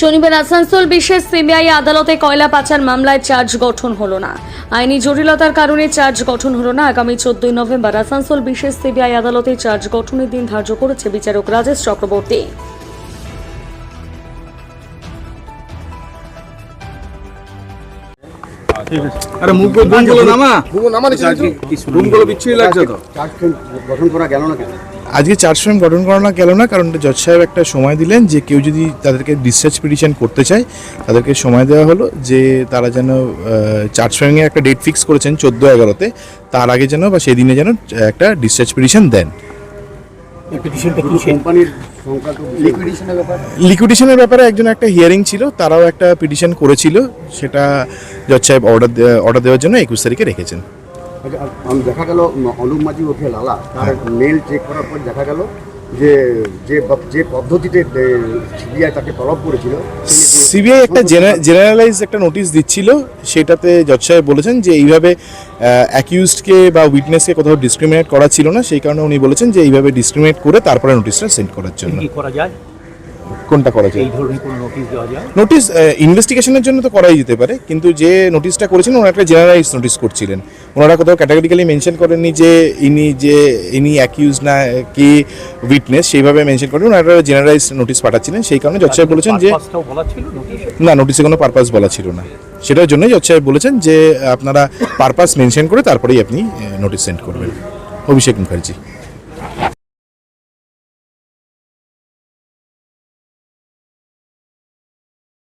শনিবার আসানসোল বিশেষ সিবিআই আদালতে কয়লা পাচার মামলায় চার্জ গঠন হল না। আইনি জটিলতার কারণে চার্জ গঠন হল না। আগামী চোদ্দই নভেম্বর আসানসোল বিশেষ সিবিআই আদালতে চার্জ গঠনের দিন ধার্য করেছে বিচারক রাজেশ চক্রবর্তী। আরে নামা। বিচ্ছিরি লাগছে তো। গঠন করা গেল না কেন? আজকে চার্জ ফ্রেম গঠন করানো গেল না কারণ জজ সাহেব একটা সময় দিলেন যে কেউ যদি তাদেরকে ডিসচার্জ পিটিশন করতে চায় তাদেরকে সময় দেওয়া হলো যে তারা যেন চার্জ ফ্রেমিংয়ের একটা ডেট ফিক্স করেছেন চোদ্দ এগারোতে তার আগে যেন বা সেদিনে যেন একটা ডিসচার্জ পিটিশন দেন। লিকুইডেশনের ব্যাপার? একজন একটা হিয়ারিং ছিল তারাও একটা পিটিশন করেছিল সেটা জজ সাহেব অর্ডার অর্ডার দেওয়ার জন্য একুশ তারিখে রেখেছেন। আচ্ছা, দেখা গেল অনুপ মাঝি ওকে লালা তার মেল চেক করার পর দেখা গেল যে যে যে পদ্ধতিতে সিবিআই তাকে তলব করেছিল সিবিআই একটা জেনারেলাইজ একটা নোটিশ দিচ্ছিল, সেটাতে জজ সাহেব বলেছেন যে এইভাবে অ্যাকিউজডকে বা উইটনেসকে কোথাও ডিসক্রিমিনেট করা ছিল না, সেই কারণে উনি বলেছেন যে এইভাবে ডিসক্রিমিনেট করে তারপরে নোটিশটা সেন্ড করার জন্য। করা যায়? কোনটা করা যায়? এই ধরনের কোনো নোটিশ দেওয়া যায়? নোটিশ ইনভেস্টিগেশনের জন্য তো করাই যেতে পারে কিন্তু যে নোটিশটা করেছিলেন ওনারা একটা জেনারেলাইজ নোটিশ করছিলেন। ওনারা কোথাও ক্যাটাগরিক্যালি মেনশন করেননি যে ইনি যে ইনি অ্যাকিউজ না কি উইটনেস সেইভাবে মেনশন করেন ওনারা একটা জেনারেলাইজ নোটিশ পাঠাচ্ছিলেন সেই কারণে জজ সাহেব বলেছেন যে না নোটিশে কোনো পারপাস বলা ছিল না। সেটার জন্যই জজ সাহেব বলেছেন যে আপনারা পারপাস মেনশন করে তারপরেই আপনি নোটিশ সেন্ড করবেন। অভিষেক মুখার্জি।